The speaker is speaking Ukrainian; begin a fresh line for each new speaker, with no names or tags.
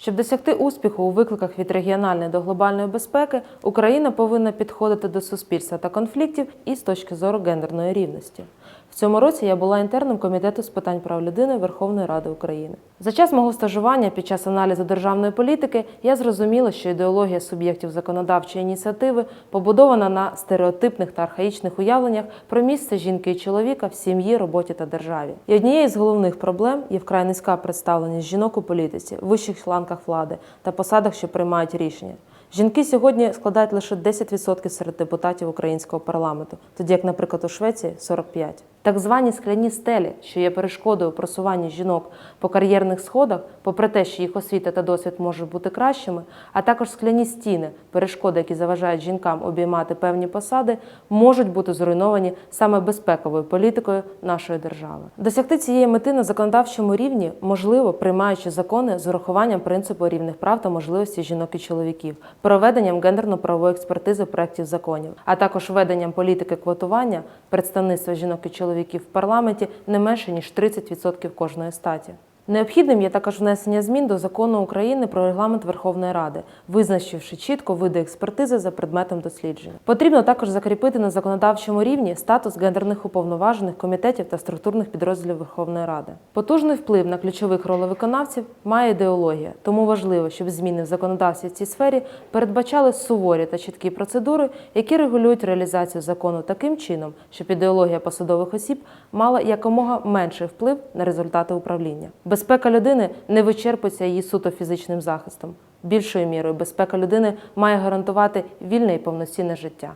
Щоб досягти успіху у викликах від регіональної до глобальної безпеки, Україна повинна підходити до суспільства та конфліктів із точки зору гендерної рівності. В цьому році я була інтерном комітету з питань прав людини Верховної Ради України. За час мого стажування під час аналізу державної політики я зрозуміла, що ідеологія суб'єктів законодавчої ініціативи побудована на стереотипних та архаїчних уявленнях про місце жінки і чоловіка в сім'ї, роботі та державі. І однією з головних проблем є вкрай низька представленість жінок у політиці, вищих ланках влади та посадах, що приймають рішення. Жінки сьогодні складають лише 10% серед депутатів українського парламенту, тоді як, наприклад, у Швеції 45%. Так звані скляні стелі, що є перешкодою просуванню жінок по кар'єрних сходах, попри те, що їх освіта та досвід можуть бути кращими, а також скляні стіни, перешкоди, які заважають жінкам обіймати певні посади, можуть бути зруйновані саме безпековою політикою нашої держави. Досягти цієї мети на законодавчому рівні можливо, приймаючи закони з урахуванням принципу рівних прав та можливостей жінок і чоловіків, проведенням гендерно-правової експертизи проєктів законів, а також введенням політики квотування представництва жінок і чоловіків в парламенті не менше ніж 30% кожної статі. Необхідним є також внесення змін до закону України про регламент Верховної Ради, визначивши чітко види експертизи за предметом дослідження. Потрібно також закріпити на законодавчому рівні статус гендерних уповноважених комітетів та структурних підрозділів Верховної Ради. Потужний вплив на ключових ролевиконавців має ідеологія, тому важливо, щоб зміни в законодавстві в цій сфері передбачали суворі та чіткі процедури, які регулюють реалізацію закону таким чином, щоб ідеологія посадових осіб мала якомога менший вплив на результати управління. Безпека людини не вичерпується її суто фізичним захистом. Більшою мірою безпека людини має гарантувати вільне і повноцінне життя.